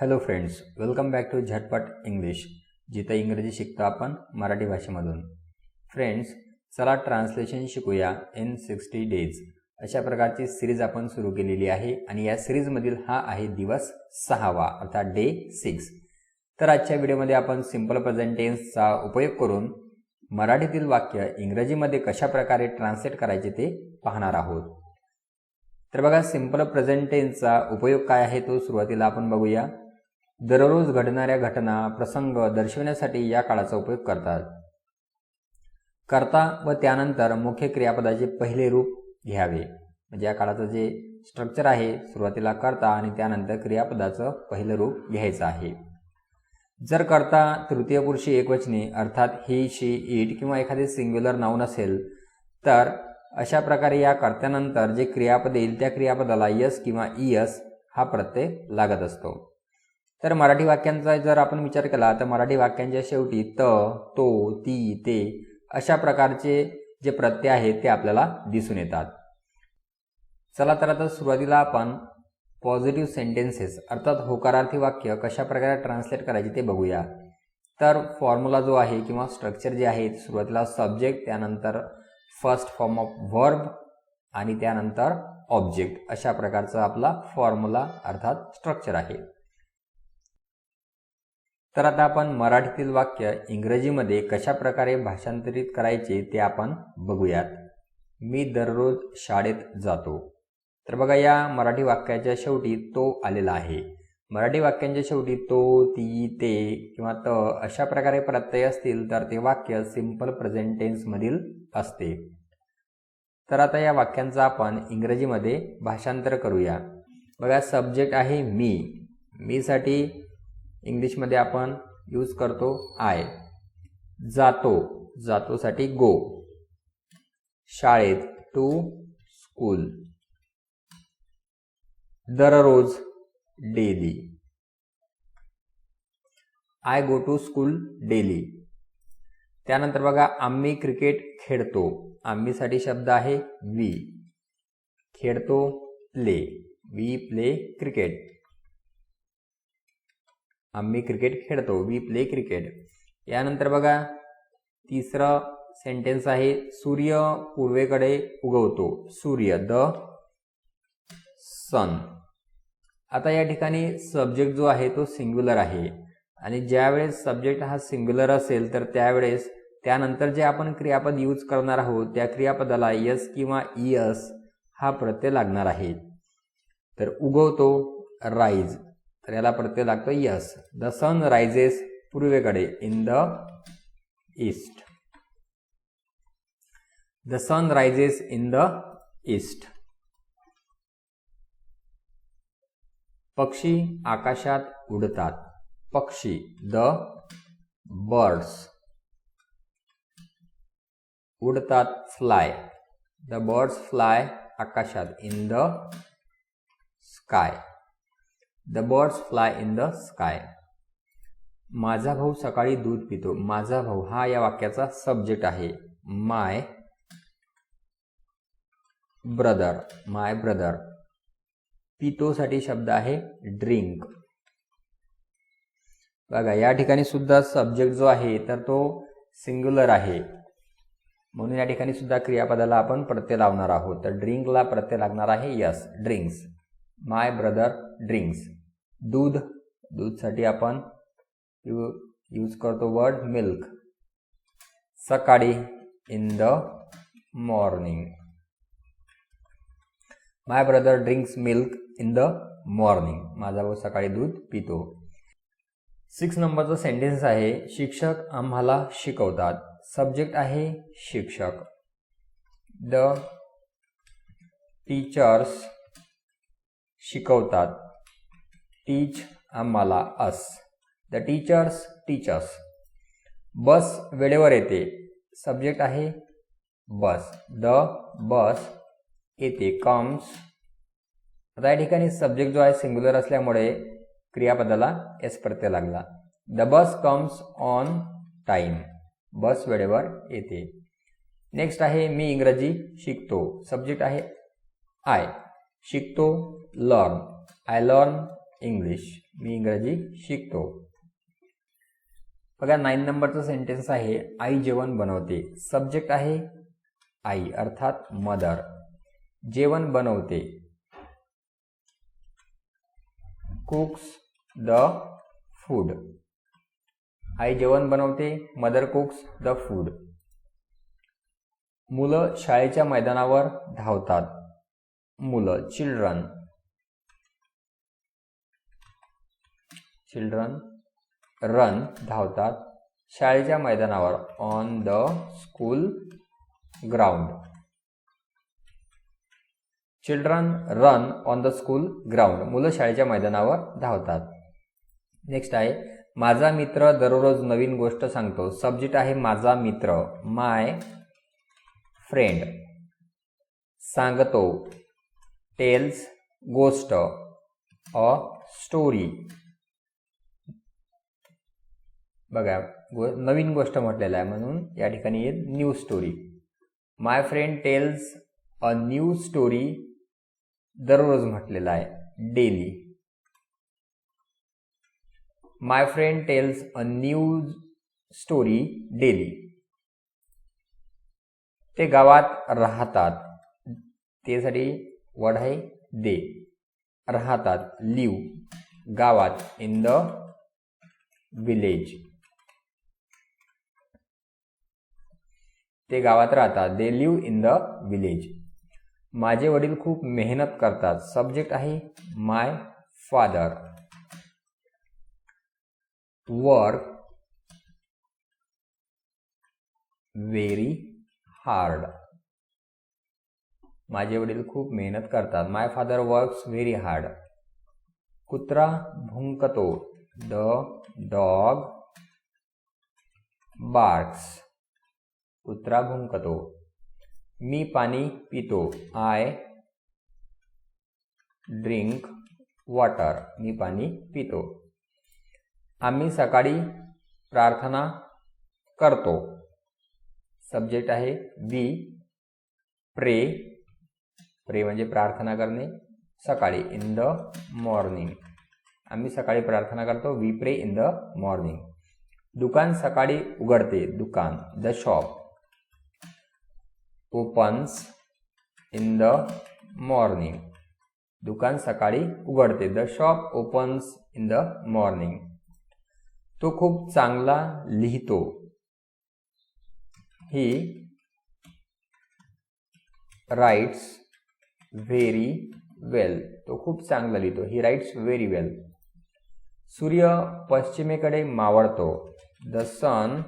Hello friends welcome back to Zatpat English जिथं इंग्रजी शिकतो आपण मराठी भाषेमधून. फ्रेंड्स चला ट्रान्सलेशन शिकूया इन सिक्स्टी डेज अशा प्रकारची सिरीज आपण सुरू केलेली आहे आणि या सिरीजमधील हा आहे दिवस सहावा अर्थात डे सिक्स तर आजच्या व्हिडिओमध्ये आपण सिंपल प्रेझेंटेन्सचा उपयोग करून मराठीतील वाक्य इंग्रजीमध्ये कशा प्रकारे ट्रान्सलेट करायचे ते पाहणार आहोत. तर बघा सिंपल प्रेझेंटेन्सचा उपयोग काय आहे तो सुरुवातीला आपण बघूया. दररोज घडणाऱ्या घटना प्रसंग दर्शविण्यासाठी या काळाचा उपयोग करतात. करता व त्यानंतर मुख्य क्रियापदाचे पहिले रूप घ्यावे. म्हणजे या काळाचं जे स्ट्रक्चर आहे सुरुवातीला करता आणि त्यानंतर क्रियापदाचं पहिलं रूप घ्यायचं आहे. जर करता तृतीय पुरुषी एकवचनी अर्थात ही शी इट किंवा एखादे सिंग्युलर नाऊन असेल तर अशा प्रकारे या कर्त्यानंतर जे क्रियापद येईल त्या क्रियापदाला यस किंवा इयस हा प्रत्यय लागत असतो. तर मराठी वाक्यांचा जर आपण विचार केला तर मराठी वाक्यांच्या शेवटी त तो ती ते अशा प्रकारचे जे प्रत्यय आहेत ते आपल्याला दिसून येतात. चला तर आता सुरुवातीला आपण पॉझिटिव्ह सेंटेन्सेस अर्थात होकारार्थी वाक्य कशा प्रकारे ट्रान्सलेट करायचे ते बघूया. तर फॉर्म्युला जो आहे किंवा स्ट्रक्चर जे आहे सुरुवातीला सब्जेक्ट त्यानंतर फर्स्ट फॉर्म ऑफ वर्ब आणि त्यानंतर ऑब्जेक्ट अशा प्रकारचा आपला फॉर्म्युला अर्थात स्ट्रक्चर आहे. तर आता आपण मराठीतील वाक्य इंग्रजीमध्ये कशा प्रकारे भाषांतरित करायचे ते आपण बघूयात. मी दररोज शाळेत जातो. तर बघा या मराठी वाक्याच्या शेवटी तो आलेला आहे. मराठी वाक्यांच्या शेवटी तो ती ते किंवा त अशा प्रकारे प्रत्यय असतील तर ते वाक्य सिंपल प्रेझेंटेन्समधील असते. तर आता या वाक्यांचं आपण इंग्रजीमध्ये भाषांतर करूया. बघा सब्जेक्ट आहे मी. मीसाठी इंग्लिशमध्ये आपण यूज करतो आय. जातो. जातोसाठी गो. शाळेत टू स्कूल. दररोज daily. I go to school daily. त्यानंतर बघा आम्ही क्रिकेट खेळतो. आम्हीसाठी शब्द आहे वी. खेळतो प्ले. We play. क्रिकेट. आम्ही क्रिकेट खेळतो. वी प्ले क्रिकेट यानंतर बघा तिसरं सेंटेन्स आहे सूर्य पूर्वेकडे उगवतो. सूर्य द सन आता या ठिकाणी सब्जेक्ट जो आहे तो सिंग्युलर आहे. आणि ज्यावेळेस सब्जेक्ट हा सिंग्युलर असेल तर त्यावेळेस त्यानंतर जे आपण क्रियापद यूज करणार आहोत त्या क्रियापदाला यस किंवा इयस हा प्रत्यय लागणार आहे. तर उगवतो राईज तर याला प्रत्यय लागतो यस. द सन रायझेस पूर्वेकडे in the east the sun rises in the east पक्षी आकाशात उडतात. पक्षी द बर्ड्स उडतात फ्लाय द बर्ड्स फ्लाय आकाशात in the sky the birds fly in the sky माझा भाऊ सकाळी दूध पितो. माझा भाऊ हा या वाक्याचा सब्जेक्ट आहे. माय ब्रदर माय ब्रदर पितोसाठी शब्द आहे ड्रिंक बघा या ठिकाणी सुद्धा सब्जेक्ट जो आहे तर तो सिंग्युलर आहे. म्हणून या ठिकाणी सुद्धा क्रियापदाला आपण प्रत्यय लावणार आहोत. तर ड्रिंकला प्रत्यय लागणार आहे yes drinks my brother drinks दूध दूधसाठी आपण यू यूज करतो वर्ड मिल्क सकाळी in the morning my brother drinks milk in the morning माझा भाऊ सकाळी दूध पितो. सिक्स नंबरचं सेंटेन्स आहे शिक्षक आम्हाला शिकवतात. सब्जेक्ट आहे शिक्षक. द टीचर्स शिकवतात. टीच आम्हाला us the teachers teachers bus वेळेवर येते. सब्जेक्ट आहे बस द बस येते कम्स आता या ठिकाणी सब्जेक्ट जो आहे सिंग्युलर असल्यामुळे क्रियापदाला एस प्रत्यय लागला. The bus comes on time bus वेळेवर येते. नेक्स्ट आहे मी इंग्रजी शिकतो. सब्जेक्ट आहे आय शिकतो लर्न आय लर्न इंग्लिश मी इंग्रजी शिकतो. बघा नाईन नंबरचं सेंटेन्स आहे आई जेवण बनवते. सब्जेक्ट आहे आई अर्थात मदर जेवण बनवते. कुक्स द फूड आई जेवण बनवते मदर कुक्स द फूड मुलं शाळेच्या मैदानावर धावतात. मुलं चिल्ड्रन चिल्ड्रन रन धावतात. शाळेच्या मैदानावर on the school ground children run on the school ground मुलं शाळेच्या मैदानावर धावतात. नेक्स्ट आहे माझा मित्र दररोज नवीन गोष्ट सांगतो. सब्जेक्ट आहे माझा मित्र माय फ्रेंड सांगतो. टेल्स गोष्ट अ स्टोरी बघा गो नवीन गोष्ट म्हटलेलं आहे म्हणून या ठिकाणी येईल new story my friend tells a new story दररोज म्हटलेला आहे daily my friend tells a new story daily ते गावात राहतात. त्यासाठी वड आहे दे राहतात लिव गावात इन द विलेज ते गावात राहतात. They live in the village माझे वडील खूप मेहनत करतात. सब्जेक्ट आहे my father work very hard माझे वडील खूप मेहनत करतात. My father works very hard कुत्रा भुंकतो. द डॉग बार्क्स कुत्रा भुंकतो मी पाणी पितो. आय ड्रिंक वॉटर मी पाणी पितो. आम्ही सकाळी प्रार्थना करतो. सब्जेक्ट आहे वी प्रे प्रे म्हणजे प्रार्थना करणे. सकाळी इन द मॉर्निंग आम्ही सकाळी प्रार्थना करतो. वी प्रे इन द मॉर्निंग दुकान सकाळी उघडते. दुकान the shop opens in the morning दुकान सकाळी उघडते. The shop opens in the morning तो खूप चांगला लिहितो. ही राईट्स व्हेरी वेल तो खूप चांगला लिहितो. ही राईट्स व्हेरी वेल सूर्य पश्चिमेकडे मावळतो. The sun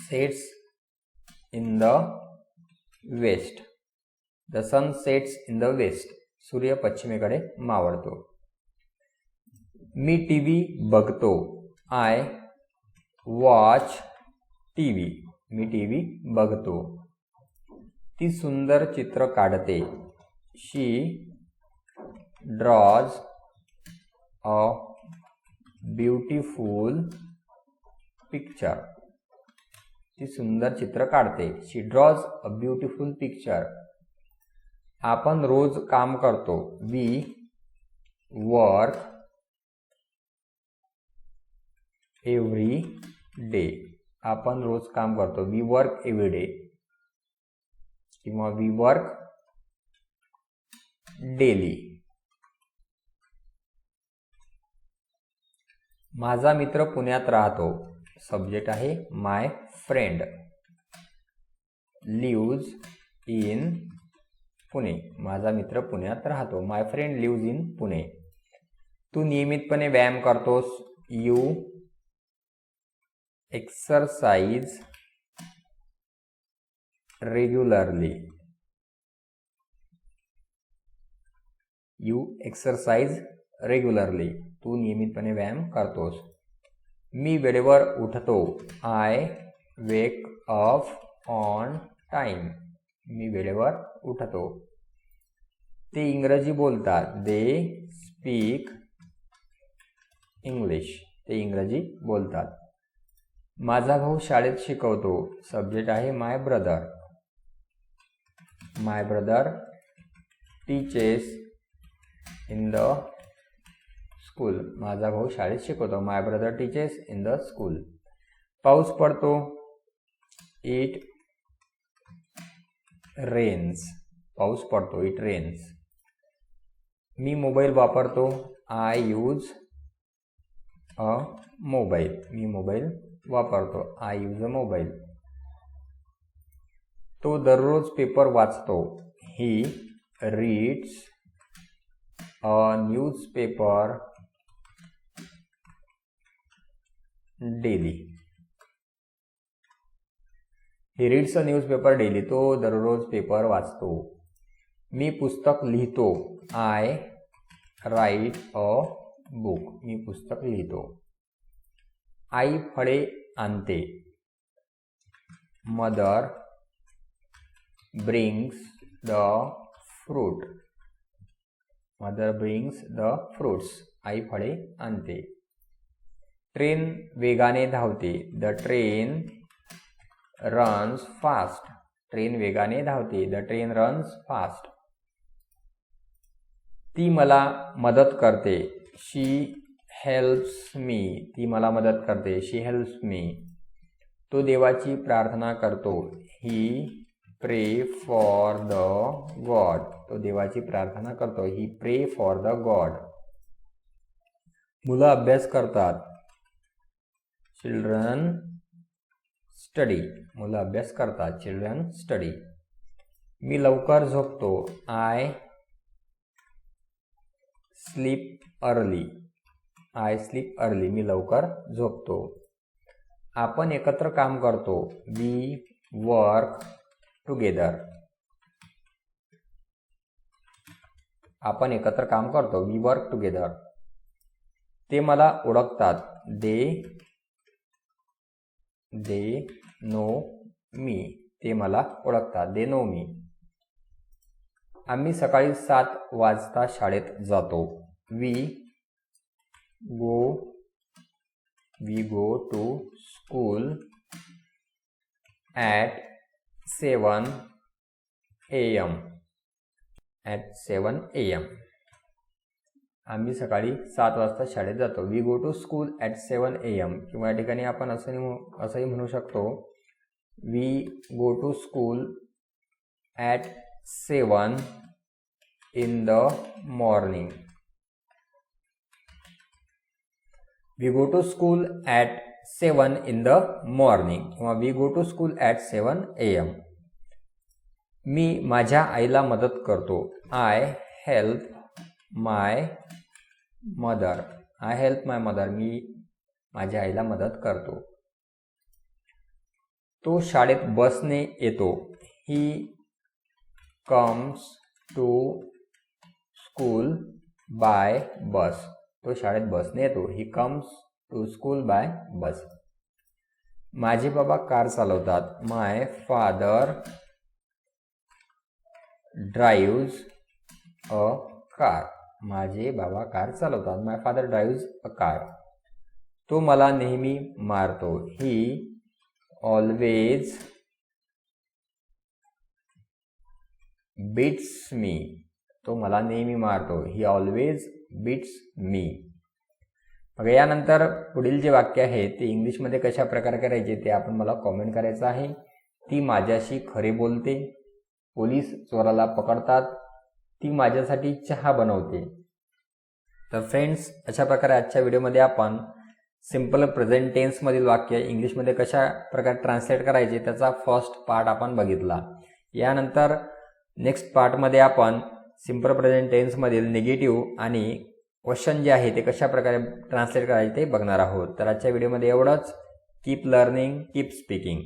sets in the west the sun sets in the west सूर्य पश्चिमेकडे मावळतो मी टी व्ही बघतो आय वॉच टी व्ही मी टी व्ही ती सुंदर चित्र काढते she draws a beautiful picture ती सुंदर चित्र काढते. She draws a beautiful picture आपण रोज काम करतो. वी वर्क एव्हरी डे आपण रोज काम करतो. वी वर्क एव्हरी डे किंवा वी वर्क डेली माझा मित्र पुण्यात राहतो. सब्जेक्ट आहे my friend lives in Pune. माझा मित्र पुण्यात राहतो. My friend lives in Pune. तू नियमितपणे व्यायाम करतोस. You exercise regularly you exercise regularly तू नियमितपणे व्यायाम करतोस. मी वेळेवर उठतो. I wake up on time मी वेळेवर उठतो. ते इंग्रजी बोलतात. दे स्पीक इंग्लिश ते इंग्रजी बोलतात. माझा भाऊ शाळेत शिकवतो. सब्जेक्ट आहे my brother my brother teaches in the school. माझा भाऊ शाळेत शिकवतो. My brother teachers in the school पाऊस पडतो. इट रेन्स पाऊस पडतो. इट रेन्स मी मोबाईल वापरतो. आय यूज अ मोबाईल मी मोबाईल वापरतो. आय यूज अ मोबाईल तो दररोज पेपर वाचतो. He reads a newspaper daily. He reads a newspaper daily तो दररोज पेपर वाचतो. मी पुस्तक लिहितो. आय राईट अ बुक मी पुस्तक लिहितो. आई फळे आणते. Mother brings the fruit mother brings the fruits आई फळे आणते. ट्रेन वेगाने धावते. The train runs fast train वेगाने धावते. द ट्रेन रन्स फास्ट ती मला मदत करते. शी हेल्प्स मी ती मला मदत करते. शी हेल्प्स मी तो देवाची प्रार्थना करतो. ही प्रे फॉर द गॉड तो देवाची प्रार्थना करतो. ही प्रे फॉर द गॉड मुलं अभ्यास करतात. चिल्ड्रन स्टडी मुलं अभ्यास करतात. चिल्ड्रन स्टडी मी लवकर झोपतो. I sleep early I sleep early मी लवकर झोपतो. आपण एकत्र काम करतो. वी वर्क टुगेदर आपण एकत्र काम करतो. वी वर्क टुगेदर ते मला ओळखतात. दे दे नो मी ते मला ओळखतात. दे नो मी आम्ही सकाळी सात वाजता शाळेत जातो. We go we go to school at seven A M. At seven A M. आम्ही सकाळी सात वाजता शाळेत जातो. We go to school at seven A M किंवा या ठिकाणी आपण असंही म्हणू असंही म्हणू शकतो we go to school at seven in the morning we go to school at seven in the morning किंवा we go to school at seven A M मी माझ्या आईला मदत करतो. I help my mother. I help my mother मी माझ्या आईला मदत करतो. तो शाळेत बसने येतो. He comes to school by bus तो शाळेत बसने येतो. He comes to school by bus माझे बाबा कार चालवतात. माय फादर ड्राईव्ज अ कार माझे बाबा कार चालवतात. माय फादर ड्राईव्ज अ कार तो मला नेहमी मारतो. ही ऑलवेज बिट्स मी तो मला नेहमी मारतो. ही ऑलवेज बिट्स मी मग यानंतर पुढील जे वाक्य आहे ते इंग्लिशमध्ये कशा प्रकारे करायचे ते आपण मला कॉमेंट करायचं आहे. ती माझ्याशी खरे बोलते. पोलीस चोराला पकडतात. ती माझ्यासाठी चहा बनवते. तर फ्रेंड्स अशा प्रकारे आजच्या व्हिडिओमध्ये आपण सिंपल प्रेझेंट टेन्समधील वाक्य इंग्लिशमध्ये कशा प्रकारे ट्रान्सलेट करायचे त्याचा फर्स्ट पार्ट आपण बघितला. यानंतर नेक्स्ट पार्टमध्ये आपण सिंपल प्रेझेंट टेन्समधील निगेटिव्ह आणि क्वेश्चन जे आहे ते कशा प्रकारे ट्रान्सलेट करायचे ते बघणार आहोत. तर आजच्या व्हिडिओमध्ये एवढंच. Keep learning keep speaking